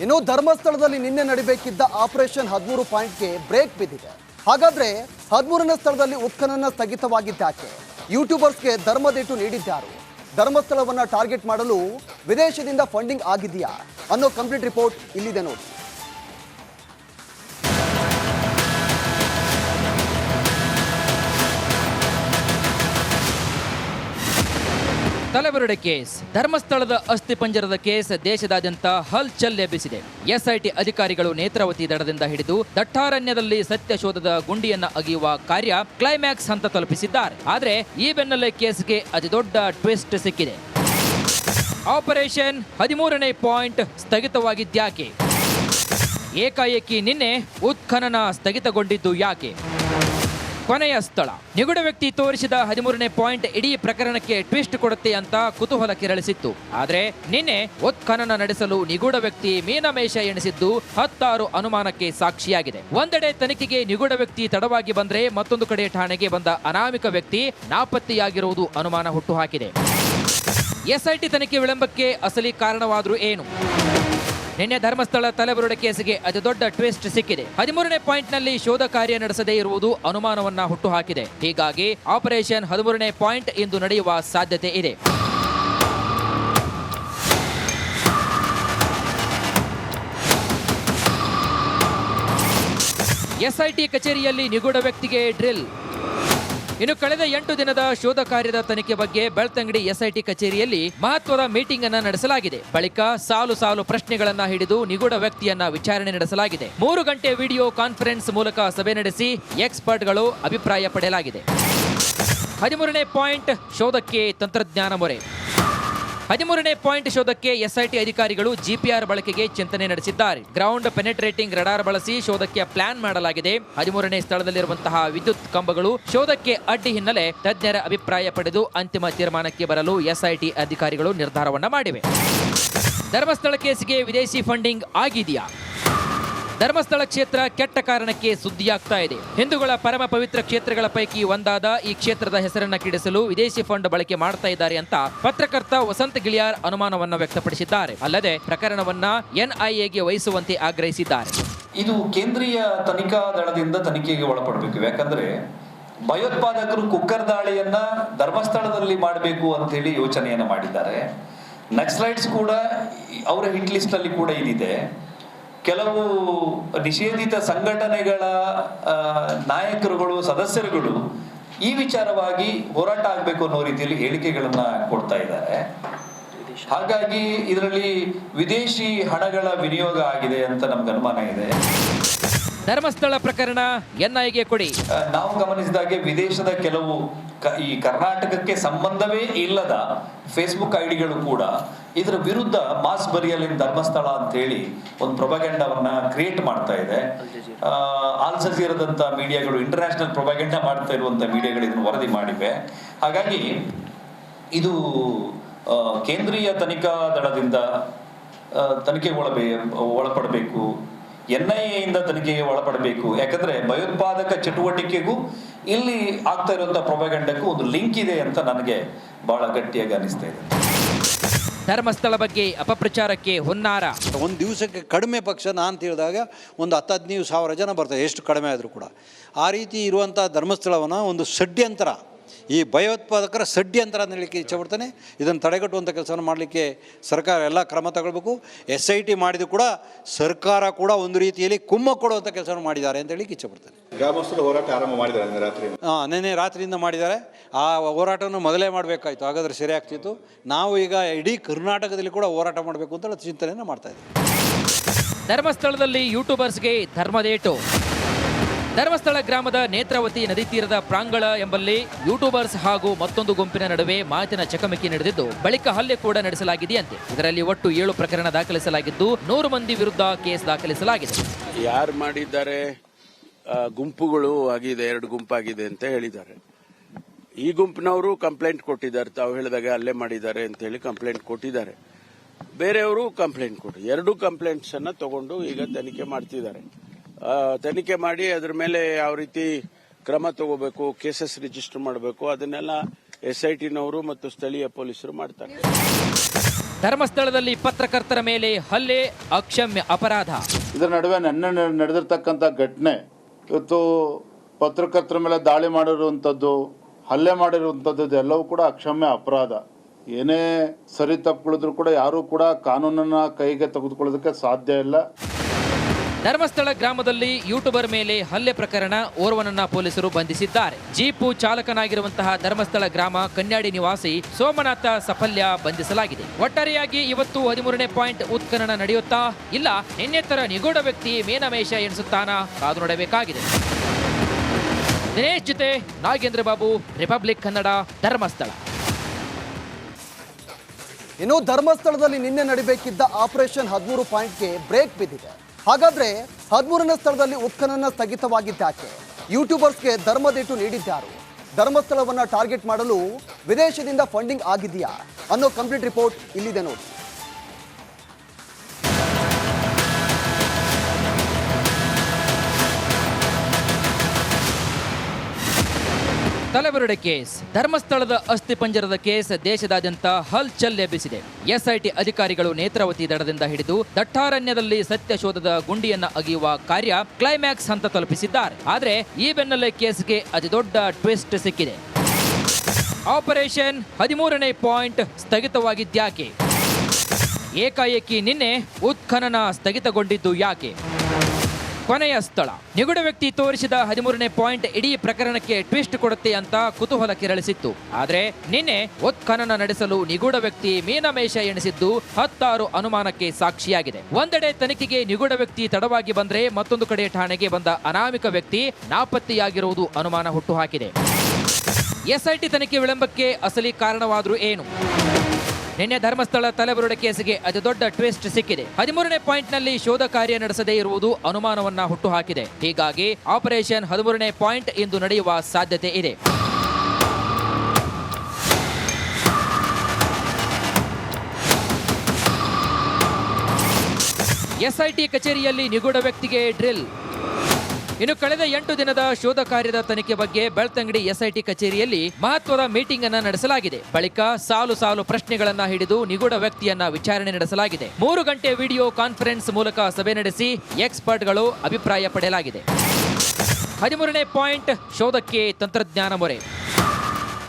ಇನ್ನು ಧರ್ಮಸ್ಥಳದಲ್ಲಿ ನಿನ್ನೆ ನಡಿಬೇಕಿದ್ದ ಆಪರೇಷನ್ ಹದಿಮೂರು ಪಾಯಿಂಟ್ಗೆ ಬ್ರೇಕ್ ಬಿದ್ದಿದೆ. ಹಾಗಾದ್ರೆ ಹದಿಮೂರನೇ ಸ್ಥಳದಲ್ಲಿ ಉತ್ಖನನ ಸ್ಥಗಿತವಾಗಿದ್ದಾಕೆ ಯೂಟ್ಯೂಬರ್ಸ್ಗೆ ಧರ್ಮದೇಟು ನೀಡಿದ್ದಾರು. ಧರ್ಮಸ್ಥಳವನ್ನ ಟಾರ್ಗೆಟ್ ಮಾಡಲು ವಿದೇಶದಿಂದ ಫಂಡಿಂಗ್ ಆಗಿದೆಯಾ ಅನ್ನೋ ಕಂಪ್ಲೀಟ್ ರಿಪೋರ್ಟ್ ಇಲ್ಲಿದೆ ನೋಡಿ. ತಲೆಬರಡೆ ಕೇಸ್. ಧರ್ಮಸ್ಥಳದ ಅಸ್ಥಿಪಂಜರದ ಕೇಸ್ ದೇಶದಾದ್ಯಂತ ಹಲ್ಚಲ್ ಎಬ್ಬಿಸಿದೆ. ಎಸ್ಐಟಿ ಅಧಿಕಾರಿಗಳು ನೇತ್ರಾವತಿ ದಡದಿಂದ ಹಿಡಿದು ದಟ್ಟಾರಣ್ಯದಲ್ಲಿ ಸತ್ಯ ಶೋಧದ ಗುಂಡಿಯನ್ನ ಅಗಿಯುವ ಕಾರ್ಯ ಕ್ಲೈಮ್ಯಾಕ್ಸ್ ಹಂತ ತಲುಪಿಸಿದ್ದಾರೆ. ಆದರೆ ಈ ಬೆನ್ನಲ್ಲೇ ಕೇಸ್ಗೆ ಅತಿದೊಡ್ಡ ಟ್ವಿಸ್ಟ್ ಸಿಕ್ಕಿದೆ. ಆಪರೇಷನ್ ಹದಿಮೂರನೇ ಪಾಯಿಂಟ್ ಸ್ಥಗಿತವಾಗಿದ್ಯಾಕೆ? ಏಕಾಏಕಿ ನಿನ್ನೆ ಉತ್ಖನನ ಸ್ಥಗಿತಗೊಂಡಿದ್ದು ಯಾಕೆ? ಕೊನೆಯ ಸ್ಥಳ. ನಿಗೂಢ ವ್ಯಕ್ತಿ ತೋರಿಸಿದ ಹದಿಮೂರನೇ ಪಾಯಿಂಟ್ ಇಡೀ ಪ್ರಕರಣಕ್ಕೆ ಟ್ವಿಸ್ಟ್ ಕೊಡುತ್ತೆ ಅಂತ ಕುತೂಹಲ ಕೆರಳಿಸಿತ್ತು. ಆದರೆ ನಿನ್ನೆ ಉತ್ಖನನ ನಡೆಸಲು ನಿಗೂಢ ವ್ಯಕ್ತಿ ಮೀನಮೇಷ ಎಣಿಸಿದ್ದು ಹತ್ತಾರು ಅನುಮಾನಕ್ಕೆ ಸಾಕ್ಷಿಯಾಗಿದೆ. ಒಂದೆಡೆ ತನಿಖೆಗೆ ನಿಗೂಢ ವ್ಯಕ್ತಿ ತಡವಾಗಿ ಬಂದ್ರೆ ಮತ್ತೊಂದು ಕಡೆ ಠಾಣೆಗೆ ಬಂದ ಅನಾಮಿಕ ವ್ಯಕ್ತಿ ನಾಪತ್ತೆಯಾಗಿರುವುದು ಅನುಮಾನ ಹುಟ್ಟುಹಾಕಿದೆ. ಎಸ್ಐಟಿ ತನಿಖೆ ವಿಳಂಬಕ್ಕೆ ಅಸಲಿ ಕಾರಣವಾದರೂ ಏನು? ನಿನ್ನೆ ಧರ್ಮಸ್ಥಳ ತಲೆಬುರುಡೆ ಕೇಸಿಗೆ ಅತಿ ದೊಡ್ಡ ಟ್ವಿಸ್ಟ್ ಸಿಕ್ಕಿದೆ. ಹದಿಮೂರನೇ ಪಾಯಿಂಟ್ನಲ್ಲಿ ಶೋಧ ಕಾರ್ಯ ನಡೆಸದೇ ಇರುವುದು ಅನುಮಾನವನ್ನ ಹುಟ್ಟುಹಾಕಿದೆ. ಹೀಗಾಗಿ ಆಪರೇಷನ್ ಹದಿಮೂರನೇ ಪಾಯಿಂಟ್ ಇಂದು ನಡೆಯುವ ಸಾಧ್ಯತೆ ಇದೆ. ಎಸ್ಐಟಿ ಕಚೇರಿಯಲ್ಲಿ ನಿಗೂಢ ವ್ಯಕ್ತಿಗೆ ಡ್ರಿಲ್. ಇನ್ನು ಕಳೆದ ಎಂಟು ದಿನದ ಶೋಧ ಕಾರ್ಯದ ತನಿಖೆ ಬಗ್ಗೆ ಬೆಳ್ತಂಗಡಿ ಎಸ್ಐಟಿ ಕಚೇರಿಯಲ್ಲಿ ಮಹತ್ವದ ಮೀಟಿಂಗ್ ಅನ್ನ ನಡೆಸಲಾಗಿದೆ. ಬಳಿಕ ಸಾಲು ಸಾಲು ಪ್ರಶ್ನೆಗಳನ್ನ ಹಿಡಿದು ನಿಗೂಢ ವ್ಯಕ್ತಿಯನ್ನ ವಿಚಾರಣೆ ನಡೆಸಲಾಗಿದೆ. ಮೂರು ಗಂಟೆ ವಿಡಿಯೋ ಕಾನ್ಫರೆನ್ಸ್ ಮೂಲಕ ಸಭೆ ನಡೆಸಿ ಎಕ್ಸ್ಪರ್ಟ್ಗಳು ಅಭಿಪ್ರಾಯ ಪಡೆಯಲಾಗಿದೆ. ಹದಿಮೂರನೇ ಪಾಯಿಂಟ್, ಶೋಧಕ್ಕೆ ತಂತ್ರಜ್ಞಾನ ಮೊರೆ. ಹದಿಮೂರನೇ ಪಾಯಿಂಟ್ ಶೋಧಕ್ಕೆ ಎಸ್ಐಟಿ ಅಧಿಕಾರಿಗಳು ಜಿಪಿಆರ್ ಬಳಕೆಗೆ ಚಿಂತನೆ ನಡೆಸಿದ್ದಾರೆ. ಗ್ರೌಂಡ್ ಪೆನೆಟ್ರೇಟಿಂಗ್ ರಡಾರ್ ಬಳಸಿ ಶೋಧಕ್ಕೆ ಪ್ಲಾನ್ ಮಾಡಲಾಗಿದೆ. ಹದಿಮೂರನೇ ಸ್ಥಳದಲ್ಲಿರುವಂತಹ ವಿದ್ಯುತ್ ಕಂಬಗಳು ಶೋಧಕ್ಕೆ ಅಡ್ಡಿ ಹಿನ್ನೆಲೆ ತಜ್ಞರ ಅಭಿಪ್ರಾಯ ಪಡೆದು ಅಂತಿಮ ತೀರ್ಮಾನಕ್ಕೆ ಬರಲು ಎಸ್ಐಟಿ ಅಧಿಕಾರಿಗಳು ನಿರ್ಧಾರವನ್ನ ಮಾಡಿವೆ. ಧರ್ಮಸ್ಥಳ ಕೇಸಿಗೆ ವಿದೇಶಿ ಫಂಡಿಂಗ್ ಆಗಿದೆಯಾ? ಧರ್ಮಸ್ಥಳ ಕ್ಷೇತ್ರ ಕೆಟ್ಟ ಕಾರಣಕ್ಕೆ ಸುದ್ದಿಯಾಗ್ತಾ ಇದೆ. ಹಿಂದೂಗಳ ಪರಮ ಪವಿತ್ರ ಕ್ಷೇತ್ರಗಳ ಪೈಕಿ ಒಂದಾದ ಈ ಕ್ಷೇತ್ರದ ಹೆಸರನ್ನ ಕಿಡಿಸಲು ವಿದೇಶಿ ಫಂಡ್ ಬಳಕೆ ಮಾಡ್ತಾ ಇದ್ದಾರೆ ಅಂತ ಪತ್ರಕರ್ತ ವಸಂತ ಗಿಳಿಯಾರ್ ಅನುಮಾನವನ್ನ ವ್ಯಕ್ತಪಡಿಸಿದ್ದಾರೆ. ಅಲ್ಲದೆ ಪ್ರಕರಣವನ್ನ ಎನ್ಐಎಗೆ ವಹಿಸುವಂತೆ ಆಗ್ರಹಿಸಿದ್ದಾರೆ. ಇದು ಕೇಂದ್ರೀಯ ತನಿಖಾ ದಳದಿಂದ ತನಿಖೆಗೆ ಒಳಪಡಬೇಕು. ಯಾಕಂದ್ರೆ ಭಯೋತ್ಪಾದಕರು ಕುಕ್ಕರ್ ದಾಳಿಯನ್ನ ಧರ್ಮಸ್ಥಳದಲ್ಲಿ ಮಾಡಬೇಕು ಅಂತ ಹೇಳಿ ಯೋಚನೆಯನ್ನು ಮಾಡಿದ್ದಾರೆ. ನಕ್ಸಲೈಟ್ಸ್ ಕೂಡ ಅವರ ಹಿಟ್ ಲಿಸ್ಟ್ ಅಲ್ಲಿ ಕೂಡ ಇದಿದೆ. ಕೆಲವು ನಿಷೇಧಿತ ಸಂಘಟನೆಗಳ ನಾಯಕರುಗಳು, ಸದಸ್ಯರುಗಳು ಈ ವಿಚಾರವಾಗಿ ಹೋರಾಟ ಆಗಬೇಕು ಅನ್ನೋ ರೀತಿಯಲ್ಲಿ ಹೇಳಿಕೆಗಳನ್ನ ಕೊಡ್ತಾ ಇದ್ದಾರೆ. ಹಾಗಾಗಿ ಇದರಲ್ಲಿ ವಿದೇಶಿ ಹಣಗಳ ವಿನಿಯೋಗ ಆಗಿದೆ ಅಂತ ನಮ್ಗೆ ಅನುಮಾನ ಇದೆ. ಧರ್ಮಸ್ಥಳ ಪ್ರಕರಣ ಎನ್ಐಗೆ ಕೊಡಿ. ನಾವು ಗಮನಿಸಿದಾಗೆ ವಿದೇಶದ ಕೆಲವು ಈ ಕರ್ನಾಟಕಕ್ಕೆ ಸಂಬಂಧವೇ ಇಲ್ಲದ ಫೇಸ್ಬುಕ್ ಐಡಿಗಳು ಕೂಡ ಇದರ ವಿರುದ್ಧ ಮಾಸ್ ಬರಿಯಲಿನ ಧರ್ಮಸ್ಥಳ ಅಂತ ಹೇಳಿ ಒಂದು ಪ್ರೊಪಗೆಂಡವನ್ನ ಕ್ರಿಯೇಟ್ ಮಾಡ್ತಾ ಇದೆ. ಆಲ್ ಜಜೀರದಂತ ಮೀಡಿಯಾಗಳು ಇಂಟರ್ನ್ಯಾಷನಲ್ ಪ್ರೊಪಗೆಂಡ ಮಾಡ್ತಾ ಇರುವಂತ ಮೀಡಿಯಾಗಳು ಇದನ್ನು ವರದಿ ಮಾಡಿವೆ. ಹಾಗಾಗಿ ಇದು ಕೇಂದ್ರೀಯ ತನಿಖಾ ದಳದಿಂದ ತನಿಖೆಗೊಳಬೇ ಒಳಪಡಬೇಕು. ಎನ್ ಐ ಎಯಿಂದ ತನಿಖೆಗೆ ಒಳಪಡಬೇಕು. ಯಾಕಂದ್ರೆ ಭಯೋತ್ಪಾದಕ ಚಟುವಟಿಕೆಗೂ ಇಲ್ಲಿ ಆಗ್ತಾ ಇರುವಂತ ಪ್ರೊಪಗಂಡಕ್ಕೂ ಒಂದು ಲಿಂಕ್ ಇದೆ ಅಂತ ನನಗೆ ಬಹಳ ಗಟ್ಟಿಯಾಗಿ ಅನಿಸ್ತಾ ಇದೆ. ಧರ್ಮಸ್ಥಳ ಬಗ್ಗೆ ಅಪಪ್ರಚಾರಕ್ಕೆ ಹೊನ್ನಾರ. ಒಂದು ದಿವಸಕ್ಕೆ ಕಡಿಮೆ ಪಕ್ಷ ನಾನು ಹೇಳಿದಾಗ ಒಂದು ಹತ್ತು ಹದಿನೈದು ಸಾವಿರ ಜನ ಬರ್ತಾರೆ ಎಷ್ಟು ಕಡಿಮೆ ಆದರೂ ಕೂಡ. ಆ ರೀತಿ ಇರುವಂಥ ಧರ್ಮಸ್ಥಳವನ್ನು ಒಂದು ಷಡ್ಯಂತರ ಈ ಭಯೋತ್ಪಾದಕರ ಸಡ್ಡಿ ಅಂತ ಹೇಳಲಿಕ್ಕೆ ಇಚ್ಛಪಡ್ತಾನೆ. ಇದನ್ನು ತಡೆಗಟ್ಟುವಂಥ ಕೆಲಸವನ್ನು ಮಾಡಲಿಕ್ಕೆ ಸರ್ಕಾರ ಎಲ್ಲ ಕ್ರಮ ತಗೊಳ್ಬೇಕು. ಎಸ್ ಐ ಟಿ ಮಾಡಿದ್ದು ಕೂಡ ಸರ್ಕಾರ ಕೂಡ ಒಂದು ರೀತಿಯಲ್ಲಿ ಕುಮ್ಮ ಕೊಡುವಂಥ ಕೆಲಸವನ್ನು ಮಾಡಿದ್ದಾರೆ ಅಂತ ಹೇಳಿಕ್ಕೆ ಇಚ್ಛೆ ಪಡ್ತೇನೆ ಗ್ರಾಮಸ್ಥರು ಹೋರಾಟ ಆರಂಭ ಮಾಡಿದ್ದಾರೆ ಅಂದರೆ ರಾತ್ರಿ. ಹಾಂ ನಿನ್ನೆ ರಾತ್ರಿಯಿಂದ ಮಾಡಿದ್ದಾರೆ. ಆ ಹೋರಾಟವನ್ನು ಮೊದಲೇ ಮಾಡಬೇಕಾಯ್ತು. ಹಾಗಾದರೆ ಸರಿ ಆಗ್ತಿತ್ತು. ನಾವು ಈಗ ಇಡೀ ಕರ್ನಾಟಕದಲ್ಲಿ ಕೂಡ ಹೋರಾಟ ಮಾಡಬೇಕು ಅಂತ ಚಿಂತನೆಯನ್ನು ಮಾಡ್ತಾ ಇದ್ದೀವಿ. ಧರ್ಮಸ್ಥಳದಲ್ಲಿ ಯೂಟ್ಯೂಬರ್ಸ್ಗೆ ಧರ್ಮದೇಟು. ಧರ್ಮಸ್ಥಳ ಗ್ರಾಮದ ನೇತ್ರಾವತಿ ನದಿ ತೀರದ ಪ್ರಾಂಗಳ ಎಂಬಲ್ಲಿ ಯೂಟ್ಯೂಬರ್ಸ್ ಹಾಗೂ ಮತ್ತೊಂದು ಗುಂಪಿನ ನಡುವೆ ಮಾತಿನ ಚಕಮಕಿ ನಡೆದಿದ್ದು, ಬಳಿಕ ಹಲ್ಲೆ ಕೂಡ ನಡೆಸಲಾಗಿದೆಯಂತೆ. ಇದರಲ್ಲಿ ಒಟ್ಟು ಏಳು ಪ್ರಕರಣ ದಾಖಲಿಸಲಾಗಿದ್ದು, ನೂರು ಮಂದಿ ವಿರುದ್ಧ ಕೇಸ್ ದಾಖಲಿಸಲಾಗಿದೆ. ಯಾರು ಮಾಡಿದ್ದಾರೆ? ಗುಂಪುಗಳು ಆಗಿದೆ, ಎರಡು ಗುಂಪಾಗಿದೆ ಅಂತ ಹೇಳಿದ್ದಾರೆ. ಈ ಗುಂಪಿನವರು ಕಂಪ್ಲೇಂಟ್ ಕೊಟ್ಟಿದ್ದಾರೆ. ತಾವು ಹೇಳಿದಾಗ ಅಲ್ಲೇ ಮಾಡಿದ್ದಾರೆ ಅಂತ ಹೇಳಿ ಕಂಪ್ಲೇಂಟ್ ಕೊಟ್ಟಿದ್ದಾರೆ. ಬೇರೆಯವರು ಕಂಪ್ಲೇಂಟ್ ಕೊಟ್ಟು ಎರಡು ಕಂಪ್ಲೇಂಟ್ಸ್ ಅನ್ನ ತಗೊಂಡು ಈಗ ತನಿಖೆ ಮಾಡ್ತಿದ್ದಾರೆ. ತನಿಖೆ ಮಾಡಿ ಅದ್ರ ಮೇಲೆ ಯಾವ ರೀತಿ ಕ್ರಮ ತಗೋಬೇಕು ಕೇಸಸ್ ರಿಜಿಸ್ಟರ್ ಮಾಡಬೇಕು ಅದನ್ನೆಲ್ಲ ಎಸ್ ಐ ಟಿನವರು ಮತ್ತು ಸ್ಥಳೀಯ ಪೊಲೀಸರು ಮಾಡ್ತಾರೆ. ಧರ್ಮಸ್ಥಳದಲ್ಲಿ ಪತ್ರಕರ್ತರ ಮೇಲೆ ಹಲ್ಲೆ ಅಕ್ಷಮ್ಯ ಅಪರಾಧ. ಇದರ ನಡುವೆ ನನ್ನ ನಡೆದಿರ್ತಕ್ಕಂಥ ಘಟನೆ ಇವತ್ತು ಪತ್ರಕರ್ತರ ಮೇಲೆ ದಾಳಿ ಮಾಡಿರುವಂಥದ್ದು ಹಲ್ಲೆ ಮಾಡಿರುವಂಥದ್ದು ಇದೆಲ್ಲವೂ ಕೂಡ ಅಕ್ಷಮ್ಯ ಅಪರಾಧ. ಏನೇ ಸರಿ ತಪ್ಪುಗಳಿದ್ರು ಕೂಡ ಯಾರೂ ಕೂಡ ಕಾನೂನನ್ನ ಕೈಗೆ ತೆಗೆದುಕೊಳ್ಳೋದಕ್ಕೆ ಸಾಧ್ಯ ಇಲ್ಲ. ಧರ್ಮಸ್ಥಳ ಗ್ರಾಮದಲ್ಲಿ ಯೂಟ್ಯೂಬರ್ ಮೇಲೆ ಹಲ್ಲೆ ಪ್ರಕರಣ ಓರ್ವನನ್ನ ಪೊಲೀಸರು ಬಂಧಿಸಿದ್ದಾರೆ. ಜೀಪು ಚಾಲಕನಾಗಿರುವಂತಹ ಧರ್ಮಸ್ಥಳ ಗ್ರಾಮ ಕನ್ಯಾಡಿ ನಿವಾಸಿ ಸೋಮನಾಥ ಸಫಲ್ಯ ಬಂಧಿಸಲಾಗಿದೆ. ಒಟ್ಟಾರೆಯಾಗಿ ಇವತ್ತು ಹದಿಮೂರನೇ ಪಾಯಿಂಟ್ ಉತ್ಖನನ ನಡೆಯುತ್ತಾ ಇಲ್ಲ ನಿನ್ನೆತ್ತರ ನಿಗೂಢ ವ್ಯಕ್ತಿ ಮೇನಮೇಷ ಎಣಿಸುತ್ತಾನಾ ಕಾದು ನೋಡಬೇಕಾಗಿದೆ. ದಿನೇಶ್ ಜೊತೆ ನಾಗೇಂದ್ರ ಬಾಬು, ರಿಪಬ್ಲಿಕ್ ಕನ್ನಡ, ಧರ್ಮಸ್ಥಳ. ಇನ್ನು ಧರ್ಮಸ್ಥಳದಲ್ಲಿ ನಿನ್ನೆ ನಡಿಬೇಕಿದ್ದ ಆಪರೇಷನ್ ಹದಿಮೂರು ಪಾಯಿಂಟ್ಗೆ ಬ್ರೇಕ್ ಬಿದ್ದಿದೆ. ಹಾಗಾದ್ರೆ ಹದಿಮೂರನೇ ಸ್ಥಳದಲ್ಲಿ ಉತ್ಖನನ ಸ್ಥಗಿತವಾಗಿದ್ದಾಕೆ ಯೂಟ್ಯೂಬರ್ಸ್ಗೆ ಧರ್ಮದೇಟು ನೀಡಿದ್ದಾರು. ಧರ್ಮಸ್ಥಳವನ್ನ ಟಾರ್ಗೆಟ್ ಮಾಡಲು ವಿದೇಶದಿಂದ ಫಂಡಿಂಗ್ ಆಗಿದೆಯಾ ಅನ್ನೋ ಕಂಪ್ಲೀಟ್ ರಿಪೋರ್ಟ್ ಇಲ್ಲಿದೆ ನೋಡಿ. ತಲೆಬುರುಡೆ ಕೇಸ್. ಧರ್ಮಸ್ಥಳದ ಅಸ್ಥಿಪಂಜರದ ಕೇಸ್ ದೇಶದಾದ್ಯಂತ ಹಲ್ಚಲ್ ಎಬ್ಬಿಸಿದೆ ಎಸ್ಐಟಿ ಅಧಿಕಾರಿಗಳು ನೇತ್ರಾವತಿ ದಡದಿಂದ ಹಿಡಿದು ದಟ್ಟಾರಣ್ಯದಲ್ಲಿ ಸತ್ಯ ಶೋಧದ ಗುಂಡಿಯನ್ನ ಅಗಿಯುವ ಕಾರ್ಯ ಕ್ಲೈಮ್ಯಾಕ್ಸ್ ಹಂತ ತಲುಪಿಸಿದ್ದಾರೆ. ಆದರೆ ಈ ಬೆನ್ನಲ್ಲೇ ಕೇಸ್ಗೆ ಅತಿದೊಡ್ಡ ಟ್ವಿಸ್ಟ್ ಸಿಕ್ಕಿದೆ. ಆಪರೇಷನ್ ಹದಿಮೂರನೇ ಪಾಯಿಂಟ್ ಸ್ಥಗಿತವಾಗಿದ್ಯಾಕೆ? ಏಕಾಏಕಿ ನಿನ್ನೆ ಉತ್ಖನನ ಸ್ಥಗಿತಗೊಂಡಿದ್ದು ಯಾಕೆ? ಕೊನೆಯ ಸ್ಥಳ. ನಿಗೂಢ ವ್ಯಕ್ತಿ ತೋರಿಸಿದ ಹದಿಮೂರನೇ ಪಾಯಿಂಟ್ ಇಡೀ ಪ್ರಕರಣಕ್ಕೆ ಟ್ವಿಸ್ಟ್ ಕೊಡುತ್ತೆ ಅಂತ ಕುತೂಹಲ ಕೆರಳಿಸಿತ್ತು. ಆದ್ರೆ ನಿನ್ನೆ ಉತ್ಖನನ ನಡೆಸಲು ನಿಗೂಢ ವ್ಯಕ್ತಿ ಮೀನಮೇಷ ಎಣಿಸಿದ್ದು ಹತ್ತಾರು ಅನುಮಾನಕ್ಕೆ ಸಾಕ್ಷಿಯಾಗಿದೆ. ಒಂದೆಡೆ ತನಿಖೆಗೆ ನಿಗೂಢ ವ್ಯಕ್ತಿ ತಡವಾಗಿ ಬಂದ್ರೆ ಮತ್ತೊಂದು ಕಡೆ ಠಾಣೆಗೆ ಬಂದ ಅನಾಮಿಕ ವ್ಯಕ್ತಿ ನಾಪತ್ತೆಯಾಗಿರುವುದು ಅನುಮಾನ ಹುಟ್ಟುಹಾಕಿದೆ. ಎಸ್ಐಟಿ ತನಿಖೆ ವಿಳಂಬಕ್ಕೆ ಅಸಲಿ ಕಾರಣವಾದರೂ ಏನು? ನಿನ್ನೆ ಧರ್ಮಸ್ಥಳ ತಲೆಬುರುಡೆ ಕೇಸಿಗೆ ಅತಿ ದೊಡ್ಡ ಟ್ವಿಸ್ಟ್ ಸಿಕ್ಕಿದೆ. ಹದಿಮೂರನೇ ಪಾಯಿಂಟ್ನಲ್ಲಿ ಶೋಧ ಕಾರ್ಯ ನಡೆಸದೇ ಇರುವುದು ಅನುಮಾನವನ್ನ ಹುಟ್ಟುಹಾಕಿದೆ. ಹೀಗಾಗಿ ಆಪರೇಷನ್ ಹದಿಮೂರನೇ ಪಾಯಿಂಟ್ ಇಂದು ನಡೆಯುವ ಸಾಧ್ಯತೆ ಇದೆ. ಎಸ್ಐಟಿ ಕಚೇರಿಯಲ್ಲಿ ನಿಗೂಢ ವ್ಯಕ್ತಿಗೆ ಡ್ರಿಲ್. ಇನ್ನು ಕಳೆದ ಎಂಟು ದಿನದ ಶೋಧ ಕಾರ್ಯದ ತನಿಖೆ ಬಗ್ಗೆ ಬೆಳ್ತಂಗಡಿ ಎಸ್ಐಟಿ ಕಚೇರಿಯಲ್ಲಿ ಮಹತ್ವದ ಮೀಟಿಂಗ್ ಅನ್ನ ನಡೆಸಲಾಗಿದೆ. ಬಳಿಕ ಸಾಲು ಸಾಲು ಪ್ರಶ್ನೆಗಳನ್ನ ಹಿಡಿದು ನಿಗೂಢ ವ್ಯಕ್ತಿಯನ್ನ ವಿಚಾರಣೆ ನಡೆಸಲಾಗಿದೆ. ಮೂರು ಗಂಟೆ ವಿಡಿಯೋ ಕಾನ್ಫರೆನ್ಸ್ ಮೂಲಕ ಸಭೆ ನಡೆಸಿ ಎಕ್ಸ್ಪರ್ಟ್ಗಳು ಅಭಿಪ್ರಾಯ ಪಡೆಯಲಾಗಿದೆ. ಹದಿಮೂರನೇ ಪಾಯಿಂಟ್, ಶೋಧಕ್ಕೆ ತಂತ್ರಜ್ಞಾನ ಮೊರೆ.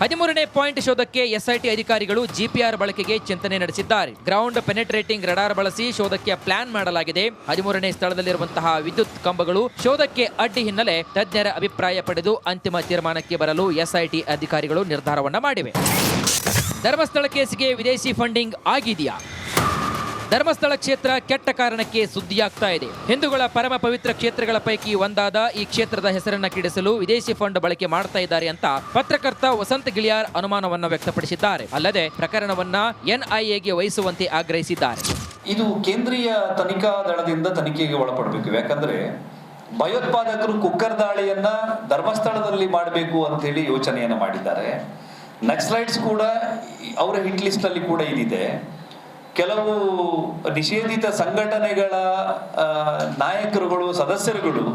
ಹದಿಮೂರನೇ ಪಾಯಿಂಟ್ ಶೋಧಕ್ಕೆ ಎಸ್ಐಟಿ ಅಧಿಕಾರಿಗಳು ಜಿಪಿಆರ್ ಬಳಕೆಗೆ ಚಿಂತನೆ ನಡೆಸಿದ್ದಾರೆ. ಗ್ರೌಂಡ್ ಪೆನೆಟ್ರೇಟಿಂಗ್ ರಡಾರ್ ಬಳಸಿ ಶೋಧಕ್ಕೆ ಪ್ಲಾನ್ ಮಾಡಲಾಗಿದೆ. ಹದಿಮೂರನೇ ಸ್ಥಳದಲ್ಲಿರುವಂತಹ ವಿದ್ಯುತ್ ಕಂಬಗಳು ಶೋಧಕ್ಕೆ ಅಡ್ಡಿ ಹಿನ್ನೆಲೆ ತಜ್ಞರ ಅಭಿಪ್ರಾಯ ಪಡೆದು ಅಂತಿಮ ತೀರ್ಮಾನಕ್ಕೆ ಬರಲು ಎಸ್ಐಟಿ ಅಧಿಕಾರಿಗಳು ನಿರ್ಧಾರವನ್ನ ಮಾಡಿವೆ. ಧರ್ಮಸ್ಥಳ ಕೇಸಿಗೆ ವಿದೇಶಿ ಫಂಡಿಂಗ್ ಆಗಿದೆಯಾ? ಧರ್ಮಸ್ಥಳ ಕ್ಷೇತ್ರ ಕೆಟ್ಟ ಕಾರಣಕ್ಕೆ ಸುದ್ದಿಯಾಗ್ತಾ ಇದೆ. ಹಿಂದೂಗಳ ಪರಮ ಪವಿತ್ರ ಕ್ಷೇತ್ರಗಳ ಪೈಕಿ ಒಂದಾದ ಈ ಕ್ಷೇತ್ರದ ಹೆಸರನ್ನ ಕಿಡಿಸಲು ವಿದೇಶಿ ಫಂಡ್ ಬಳಕೆ ಮಾಡ್ತಾ ಇದ್ದಾರೆ ಅಂತ ಪತ್ರಕರ್ತ ವಸಂತ ಗಿಳಿಯಾರ್ ಅನುಮಾನವನ್ನು ವ್ಯಕ್ತಪಡಿಸಿದ್ದಾರೆ. ಅಲ್ಲದೆ ಪ್ರಕರಣವನ್ನ ಎನ್ಐಎಗೆ ವಹಿಸುವಂತೆ ಆಗ್ರಹಿಸಿದ್ದಾರೆ. ಇದು ಕೇಂದ್ರೀಯ ತನಿಖಾ ದಳದಿಂದ ತನಿಖೆಗೆ ಒಳಪಡಬೇಕು. ಯಾಕಂದ್ರೆ ಭಯೋತ್ಪಾದಕರು ಕುಕ್ಕರ್ ದಾಳಿಯನ್ನ ಧರ್ಮಸ್ಥಳದಲ್ಲಿ ಮಾಡಬೇಕು ಅಂತ ಹೇಳಿ ಯೋಚನೆಯನ್ನು ಮಾಡಿದ್ದಾರೆ. ನಕ್ಸಲೈಟ್ಸ್ ಕೂಡ ಅವರ ಹಿಟ್ ಲಿಸ್ಟ್ ಅಲ್ಲಿ ಕೂಡ ಇದಿದೆ. ಕೆಲವು ನಿಷೇಧಿತ ಸಂಘಟನೆಗಳ ನಾಯಕರುಗಳು, ಸದಸ್ಯರುಗಳು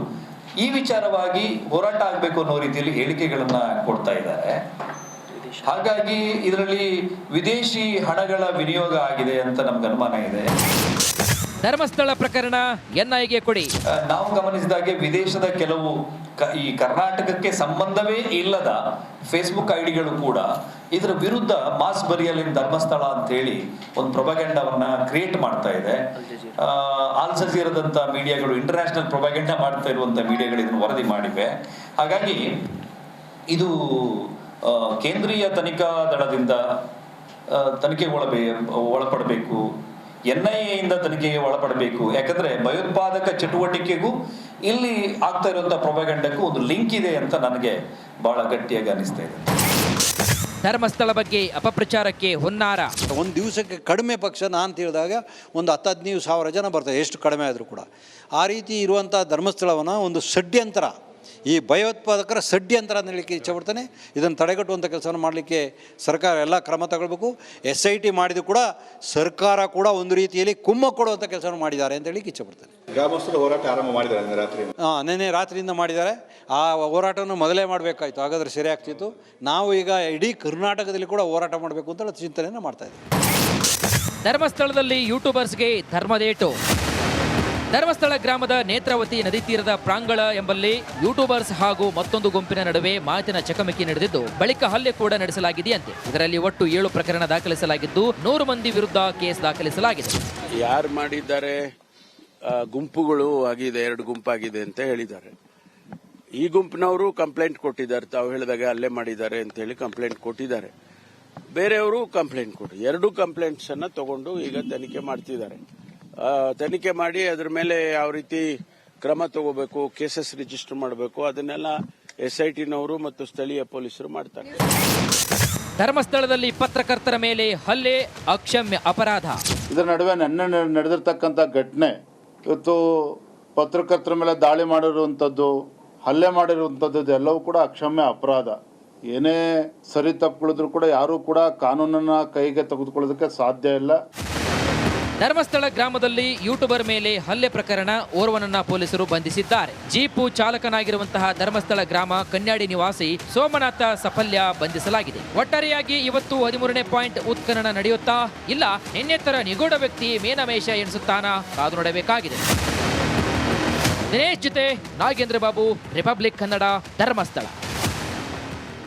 ಈ ವಿಚಾರವಾಗಿ ಹೋರಾಟ ಆಗಬೇಕು ಅನ್ನೋ ರೀತಿಯಲ್ಲಿ ಹೇಳಿಕೆಗಳನ್ನ ಕೊಡ್ತಾ ಇದ್ದಾರೆ. ಹಾಗಾಗಿ ಇದರಲ್ಲಿ ವಿದೇಶಿ ಹಣಗಳ ವಿನಿಯೋಗ ಆಗಿದೆ ಅಂತ ನಮ್ಗೆ ಅನುಮಾನ ಇದೆ. ಧರ್ಮಸ್ಥಳ ಪ್ರಕರಣ ಎನ್ಐಗೆ ಕೊಡಿ. ನಾವು ಗಮನಿಸಿದಾಗೆ ವಿದೇಶದ ಕೆಲವು ಈ ಕರ್ನಾಟಕಕ್ಕೆ ಸಂಬಂಧವೇ ಇಲ್ಲದ ಫೇಸ್ಬುಕ್ ಐಡಿಗಳು ಕೂಡ ಇದರ ವಿರುದ್ಧ ಮಾಸ್ ಬರಿಯಲಿನ ಧರ್ಮಸ್ಥಳ ಅಂತ ಹೇಳಿ ಒಂದು ಪ್ರೊಪಗೆಂಡವನ್ನ ಕ್ರಿಯೇಟ್ ಮಾಡ್ತಾ ಇದೆ. ಆಲ್ ಜಜೀರದಂತ ಮೀಡಿಯಾಗಳು ಇಂಟರ್ನ್ಯಾಷನಲ್ ಪ್ರೊಪಗೆಂಡ ಮಾಡ್ತಾ ಇರುವಂತ ಮೀಡಿಯಾಗಳು ಇದನ್ನು ವರದಿ ಮಾಡಿವೆ. ಹಾಗಾಗಿ ಇದು ಕೇಂದ್ರೀಯ ತನಿಖಾ ದಳದಿಂದ ತನಿಖೆ ತನಿಖೆಗೆ ಒಳಬೇ, ಒಳಪಡಬೇಕು. ಎನ್ ಐ ಎಯಿಂದ ತನಿಖೆಗೆ ಒಳಪಡಬೇಕು. ಯಾಕಂದ್ರೆ ಭಯೋತ್ಪಾದಕ ಚಟುವಟಿಕೆಗೂ ಇಲ್ಲಿ ಆಗ್ತಾ ಇರುವಂತ ಪ್ರೊಪಗಂಡಕ್ಕೂ ಒಂದು ಲಿಂಕ್ ಇದೆ ಅಂತ ನನಗೆ ಬಹಳ ಗಟ್ಟಿಯಾಗಿ ಅನಿಸ್ತಾ ಇದೆ. ಧರ್ಮಸ್ಥಳ ಬಗ್ಗೆ ಅಪಪ್ರಚಾರಕ್ಕೆ ಹೊನ್ನಾರ. ಒಂದು ದಿವಸಕ್ಕೆ ಕಡಿಮೆ ಪಕ್ಷ ನಾನು ಹೇಳಿದಾಗ ಒಂದು ಹತ್ತು ಹದಿನೈದು ಸಾವಿರ ಜನ ಬರ್ತಾರೆ ಎಷ್ಟು ಕಡಿಮೆ ಆದರೂ ಕೂಡ. ಆ ರೀತಿ ಇರುವಂಥ ಧರ್ಮಸ್ಥಳವನ್ನು ಒಂದು ಷಡ್ಯಂತರ ಈ ಭಯೋತ್ಪಾದಕರ ಸಡ್ಡಿ ಅಂತ ಇಚ್ಛೆ ಪಡ್ತಾನೆ ಇದನ್ನು ತಡೆಗಟ್ಟುವಂಥ ಕೆಲಸವನ್ನು ಮಾಡಲಿಕ್ಕೆ ಸರ್ಕಾರ ಎಲ್ಲ ಕ್ರಮ ತಗೊಳ್ಬೇಕು. ಎಸ್ ಐ ಟಿ ಮಾಡಿದ್ದು ಕೂಡ ಸರ್ಕಾರ ಕೂಡ ಒಂದು ರೀತಿಯಲ್ಲಿ ಕುಮ್ಮ ಕೊಡುವಂಥ ಕೆಲಸವನ್ನು ಮಾಡಿದ್ದಾರೆ ಅಂತ ಹೇಳಿ ಇಚ್ಛೆ ಪಡ್ತಾನೆ ಗ್ರಾಮಸ್ಥರು ಹೋರಾಟ ಆರಂಭ ಮಾಡಿದ್ದಾರೆ ರಾತ್ರಿ. ಹಾಂ ನಿನ್ನೆ ರಾತ್ರಿಯಿಂದ ಮಾಡಿದ್ದಾರೆ. ಆ ಹೋರಾಟವನ್ನು ಮೊದಲೇ ಮಾಡಬೇಕಾಯ್ತು. ಹಾಗಾದರೆ ಸರಿ ಆಗ್ತಿತ್ತು. ನಾವು ಈಗ ಇಡೀ ಕರ್ನಾಟಕದಲ್ಲಿ ಕೂಡ ಹೋರಾಟ ಮಾಡಬೇಕು ಅಂತ ಚಿಂತನೆಯನ್ನು ಮಾಡ್ತಾ ಇದ್ದೀವಿ. ಧರ್ಮಸ್ಥಳದಲ್ಲಿ ಯೂಟ್ಯೂಬರ್ಸ್ಗೆ ಧರ್ಮದೇಟು. ಧರ್ಮಸ್ಥಳ ಗ್ರಾಮದ ನೇತ್ರಾವತಿ ನದಿ ತೀರದ ಪ್ರಾಂಗಳ ಎಂಬಲ್ಲಿ ಯೂಟ್ಯೂಬರ್ಸ್ ಹಾಗೂ ಮತ್ತೊಂದು ಗುಂಪಿನ ನಡುವೆ ಮಾತಿನ ಚಕಮಕಿ ನಡೆದಿದ್ದು, ಬಳಿಕ ಹಲ್ಲೆ ಕೂಡ ನಡೆಸಲಾಗಿದೆಯಂತೆ. ಇದರಲ್ಲಿ ಒಟ್ಟು ಏಳು ಪ್ರಕರಣ ದಾಖಲಿಸಲಾಗಿದ್ದು, ನೂರು ಮಂದಿ ವಿರುದ್ಧ ಕೇಸ್ ದಾಖಲಿಸಲಾಗಿದೆ. ಯಾರು ಮಾಡಿದ್ದಾರೆ? ಗುಂಪುಗಳು ಆಗಿದೆ, ಎರಡು ಗುಂಪಾಗಿದೆ ಅಂತ ಹೇಳಿದ್ದಾರೆ. ಈ ಗುಂಪಿನವರು ಕಂಪ್ಲೇಂಟ್ ಕೊಟ್ಟಿದ್ದಾರೆ. ತಾವು ಹೇಳಿದಾಗ ಅಲ್ಲೇ ಮಾಡಿದ್ದಾರೆ ಅಂತ ಹೇಳಿ ಕಂಪ್ಲೇಂಟ್ ಕೊಟ್ಟಿದ್ದಾರೆ. ಬೇರೆಯವರು ಕಂಪ್ಲೇಂಟ್ ಕೊಟ್ಟು ಎರಡು ಕಂಪ್ಲೇಂಟ್ಸ್ ಅನ್ನ ತಗೊಂಡು ಈಗ ತನಿಖೆ ಮಾಡ್ತಿದ್ದಾರೆ. ತನಿಖೆ ಮಾಡಿ ಅದ್ರ ಮೇಲೆ ಯಾವ ರೀತಿ ಕ್ರಮ ತಗೋಬೇಕು ಕೇಸಸ್ ರಿಜಿಸ್ಟರ್ ಮಾಡಬೇಕು ಅದನ್ನೆಲ್ಲ ಎಸ್ ಐ ಟಿನವರು ಮತ್ತು ಸ್ಥಳೀಯ ಪೊಲೀಸರು ಮಾಡ್ತಾರೆ. ಧರ್ಮಸ್ಥಳದಲ್ಲಿ ಪತ್ರಕರ್ತರ ಮೇಲೆ ಹಲ್ಲೆ ಅಕ್ಷಮ್ಯ ಅಪರಾಧ. ಇದರ ನಡುವೆ ನಿನ್ನೆ ನಡೆದಿರ್ತಕ್ಕಂಥ ಘಟನೆ ಇವತ್ತು ಪತ್ರಕರ್ತರ ಮೇಲೆ ದಾಳಿ ಮಾಡಿರುವಂಥದ್ದು ಹಲ್ಲೆ ಮಾಡಿರುವಂಥದ್ದು ಎಲ್ಲವೂ ಕೂಡ ಅಕ್ಷಮ್ಯ ಅಪರಾಧ. ಏನೇ ಸರಿ ತಪ್ಪುಗಳಿದ್ರು ಕೂಡ ಯಾರೂ ಕೂಡ ಕಾನೂನನ್ನ ಕೈಗೆ ತೆಗೆದುಕೊಳ್ಳೋದಕ್ಕೆ ಸಾಧ್ಯ ಇಲ್ಲ. ಧರ್ಮಸ್ಥಳ ಗ್ರಾಮದಲ್ಲಿ ಯೂಟ್ಯೂಬರ್ ಮೇಲೆ ಹಲ್ಲೆ ಪ್ರಕರಣ ಓರ್ವನನ್ನ ಪೊಲೀಸರು ಬಂಧಿಸಿದ್ದಾರೆ. ಜೀಪು ಚಾಲಕನಾಗಿರುವಂತಹ ಧರ್ಮಸ್ಥಳ ಗ್ರಾಮ ಕನ್ಯಾಡಿ ನಿವಾಸಿ ಸೋಮನಾಥ ಸಫಲ್ಯ ಬಂಧಿಸಲಾಗಿದೆ. ಒಟ್ಟಾರೆಯಾಗಿ ಇವತ್ತು ಹದಿಮೂರನೇ ಪಾಯಿಂಟ್ ಉತ್ಖನನ ನಡೆಯುತ್ತಾ ಇಲ್ಲ ನಿನ್ನೆತ್ತರ ನಿಗೂಢ ವ್ಯಕ್ತಿ ಮೇನಮೇಷ ಎಣಿಸುತ್ತಾನಾ ಕಾದು ನೋಡಬೇಕಾಗಿದೆ. ದಿನೇಶ್ ಜೊತೆ ನಾಗೇಂದ್ರ ಬಾಬು, ರಿಪಬ್ಲಿಕ್ ಕನ್ನಡ, ಧರ್ಮಸ್ಥಳ.